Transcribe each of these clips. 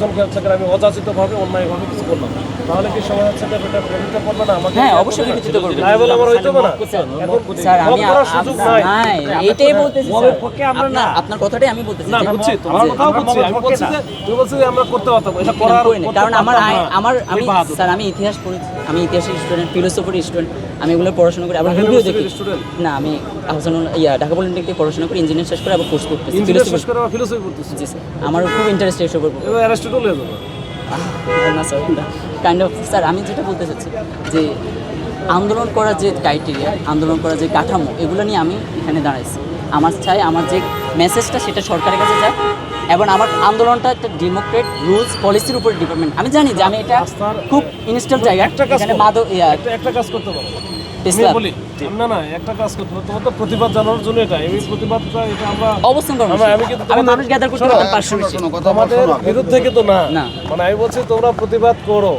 একজনকে হচ্ছে আমি অযাচিতভাবে অন্যায়ভাবে কিছু করলাম তাহলে কি সময় হচ্ছে এটা বিরোধিতা করবে না আমাকে হ্যাঁ অবশ্যই বিরোধিত করবে লাইবল আমার হইতে না স্যার আমি করার সুযোগ নাই নাই এইটাই বলতেছি স্যার। পক্ষে আমরা না। আপনার কথাটাই আমি বলতেছি না বুঝছি তোমার কথাও বুঝছি আমি বলছি যে তুমি বলছি যে আমরা করতে পারতাম এটা করার করি না। করতে কারণ আমার পারতাম আই- না। আমার আমি স্যার আমি ইতিহাস পড়েছি আমি ইতিহাসের স্টুডেন্ট ফিলোসফির স্টুডেন্ট আমি এগুলো পড়াশোনা করি আবার রিভিউ দেখি। না আমি আহসানুল ইয়া ঢাকা পলিটেকনিক থেকে পড়াশোনা করি ইঞ্জিনিয়ার শেষ করে আবার কোর্স করতেছি শেষ করে আবার ফিলোসফি জি স্যার আমার খুব ইন্টারেস্ট এসব উপর। এবার অ্যারিস্টটল হয়ে যাবে। না স্যার কাইন্ড অফ স্যার আমি যেটা বলতে চাচ্ছি যে আন্দোলন করার যে ক্রাইটেরিয়া আন্দোলন করার যে কাঠামো এগুলো নিয়ে আমি এখানে দাঁড়াইছি। আমার চাই আমার যে মেসেজটা সেটা সরকারের কাছে যায় এবং আমার আন্দোলনটা একটা ডেমোক্রেট রুলস পলিসির উপর ডিপার্টমেন্ট আমি জানি যে আমি এটা খুব ইনস্টল জায়গা। একটা কাজ এখানে মাদক একটা কাজ করতে পারো। আমি টেসলা বলি না না একটা কাজ করতে তোমার তো প্রতিবাদ জানানোর জন্য এটা এই প্রতিবাদটা এটা আমরা অবস্থান করব। আমি কিন্তু আমি মানুষ গ্যাদার করতে শোনো, পাঁচশো তোমাদের বিরুদ্ধে কিন্তু না। না। মানে আমি বলছি তোমরা প্রতিবাদ করো।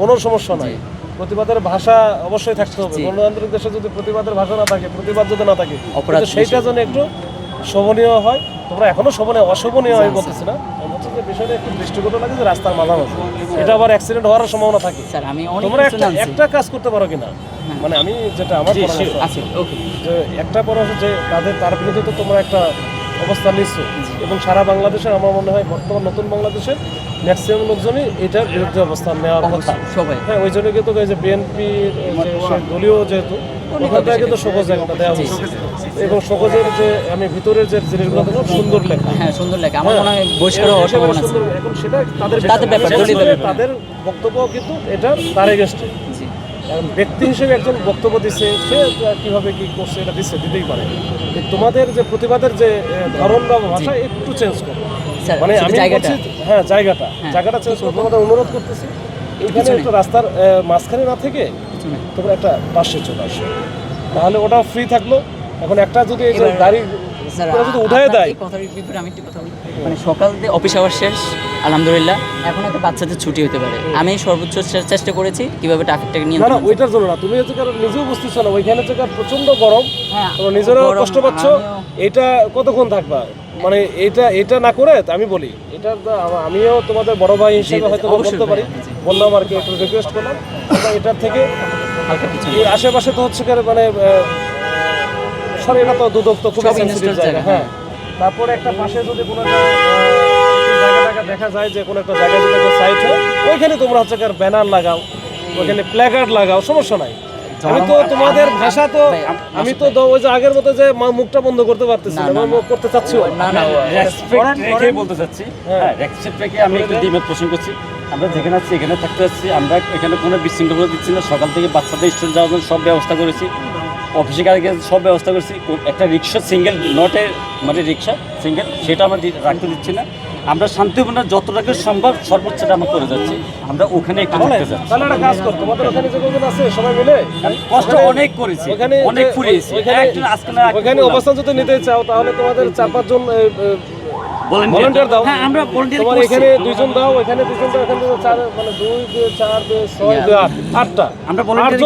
কোনো সমস্যা নাই। প্রতিবাদের ভাষা অবশ্যই থাকতে হবে। গণতান্ত্রিক দেশে যদি প্রতিবাদের ভাষা না থাকে প্রতিবাদ যদি না থাকে সেইটা যেন একটু শোভনীয় হয়। তোমরা এখনও শোভনীয় অশোভনীয় আমি বলতেছি না। বিষয়টা একটু দৃষ্টিগত লাগে যে রাস্তার মাঝামাঝি। এটা আবার অ্যাক্সিডেন্ট হওয়ার সম্ভাবনা থাকে। স্যার আমি অনেক তোমরা একটা কাজ করতে পারো কিনা? মানে আমি যেটা আমার পরামর্শ আছে ওকে যে একটা পরামর্শ যে তাদের তার বিরুদ্ধে তো তোমরা একটা অবস্থান নিচ্ছ। এবং সারা বাংলাদেশের আমার মনে হয় বর্তমান নতুন বাংলাদেশের ম্যাক্সিমাম লোকজনই এটার বিরুদ্ধে অবস্থান নেওয়ার কথা। সবাই। হ্যাঁ ওই জন্য কিন্তু যে বিএনপি দলীয় যেহেতু ওখান থেকে কিন্তু সহজ একটা দেওয়া হয়েছে এবং সহজের যে আমি ভিতরের যে জিনিসগুলো দেখলাম সুন্দর লেখা। হ্যাঁ সুন্দর লাগে আমার মনে হয় সম্ভাবনা আছে। সুন্দর। এখন সেটা তাদের তাদের ব্যাপার। তাদের বক্তব্য কিন্তু এটা তার এখন ব্যক্তি হিসেবে একজন বক্তব্য দিচ্ছে সে কীভাবে কি করছে এটা দিচ্ছে দিতেই পারে। তোমাদের যে প্রতিবাদের যে ধরন বা ভাষা একটু চেঞ্জ করো। মানে আমি হ্যাঁ জায়গাটা। হ্যাঁ। জায়গাটা চেঞ্জ করো। তোমাদের অনুরোধ করতেছি এখানে একটা রাস্তার মাঝখানে না থেকে তোমরা একটা পাশে চলে আসো। তাহলে ওটা ফ্রি থাকল। এখন একটা যদি গাড়ি যদি উঠায় দেয় এই কথার বিপরীতে আমি একটু কথা বলি। মানে সকাল দিয়ে অফিস আওয়ার শেষ আলহামদুলিল্লাহ। এখন একটা বাচ্চাদের ছুটি হতে পারে। আমি সর্বোচ্চ চেষ্টা করেছি কীভাবে ট্রাফিকটাকে না না ওইটার জন্য না। তুমি হচ্ছে কারণ নিজেও বুঝতেছো না ওইখানে হচ্ছে কারণ প্রচণ্ড গরম। হ্যাঁ, তোমরা নিজেরও কষ্ট পাচ্ছ। এটা কতক্ষণ থাকবা? মানে এটা এটা না করে আমি বলি। এটা আমিও তোমাদের বড় ভাই হিসেবে হয়তো বলতে পারি। বললাম আর কি একটু রিকোয়েস্ট করলাম। এটার থেকে হালকা এই আশেপাশে তো হচ্ছে কার মানে সরি এটা তো দুদক তো খুব সেন্সিটিভ জায়গা জায়গা, হ্যাঁ। তারপরে একটা পাশে যদি কোনো জায়গা দেখা যায় যে কোনো একটা জায়গায় যদি একটা সাইট হয় ওইখানে তোমরা হচ্ছে ব্যানার লাগাও ওইখানে প্ল্যাকার্ড লাগাও সমস্যা নাই। আমি তো তোমাদের ভাষা তো আমি তো ওই যে আগের মতো যে মা- মুখটা বন্ধ করতে পারতেছি না, মুখ করতে চাচ্ছিও না। না রেসপেক্ট রেখে বলতে চাচ্ছি। হ্যাঁ। রেসপেক্ট রেখে আমি একটু দ্বিমত পোষণ করছি। আমরা যেখানে আছি এখানে থাকতে যাচ্ছি আমরা এখানে কোনো বিশৃঙ্খলা দিচ্ছি না। সকাল থেকে বাচ্চাদের স্কুল যাওয়ার জন্য সব ব্যবস্থা করেছি। অফিসে গেছে সব ব্যবস্থা করছি। একটা রিক্সা সিঙ্গেল নটে মানে রিক্সা সিঙ্গেল সেটা আমরা রাখতে দিচ্ছি না। আমরা শান্তিপূর্ণ যতটাকে সম্ভব সর্বোচ্চটা আমরা করে যাচ্ছি। আমরা ওখানে একটু থাকতে যাচ্ছি। তাহলে একটা কাজ কর তোমাদের ওখানে যে কজন আছে সবাই মিলে? কষ্ট অনেক করেছি ওখানে অনেক ফুরিয়েছি। একজন আজকে না ওখানে অবস্থান যদি নিতে চাও তাহলে তোমাদের চার পাঁচজন ভলেন্টিয়ার দাও। হ্যাঁ আমরা ভলেন্টিয়ার তোমার এখানে দুইজন দাও এখানে দুইজন দাও এখানে চার মানে দুই দুই চার দুই ছয় দুই আট আটটা। আমরা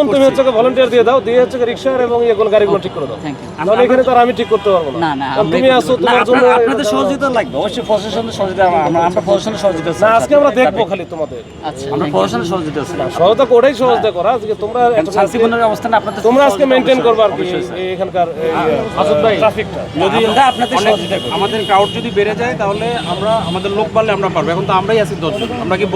তুমি হচ্ছে ভলেন্টিয়ার দিয়ে দাও দিয়ে হচ্ছে রিক্সার এবং এগুলো গাড়িগুলো ঠিক করে দাও। থ্যাংক ইউ তাহলে এখানে তো আর আমি ঠিক করতে পারব না। না, না, তুমি আসো তোমার জন্য আপনাদের সহযোগিতা লাগবে অবশ্যই প্রশাসনের সহযোগিতা আমরা আমরা- আমরা প্রশাসনের সহযোগিতা না আজকে আমরা দেখব খালি তোমাদের। আচ্ছা আমরা প্রশাসনের সহযোগিতা আছি। সহজতা করেই সহজতা করা আজকে তোমরা শান্তিপূর্ণের অবস্থান আপনাদের তোমরা আজকে সহযোগিতা মেনটেন অবশ্যই- করবে আর কি। এখানকার ভাই। ট্রাফিকটা যদি আপনাদের সহযোগিতা আমাদের ক্রাউড যদি বেড়ে যায় তাহলে আমরা আমাদের লোক পারলে আমরা পারব। এখন তো আমরাই আছি দশজন আমরা কি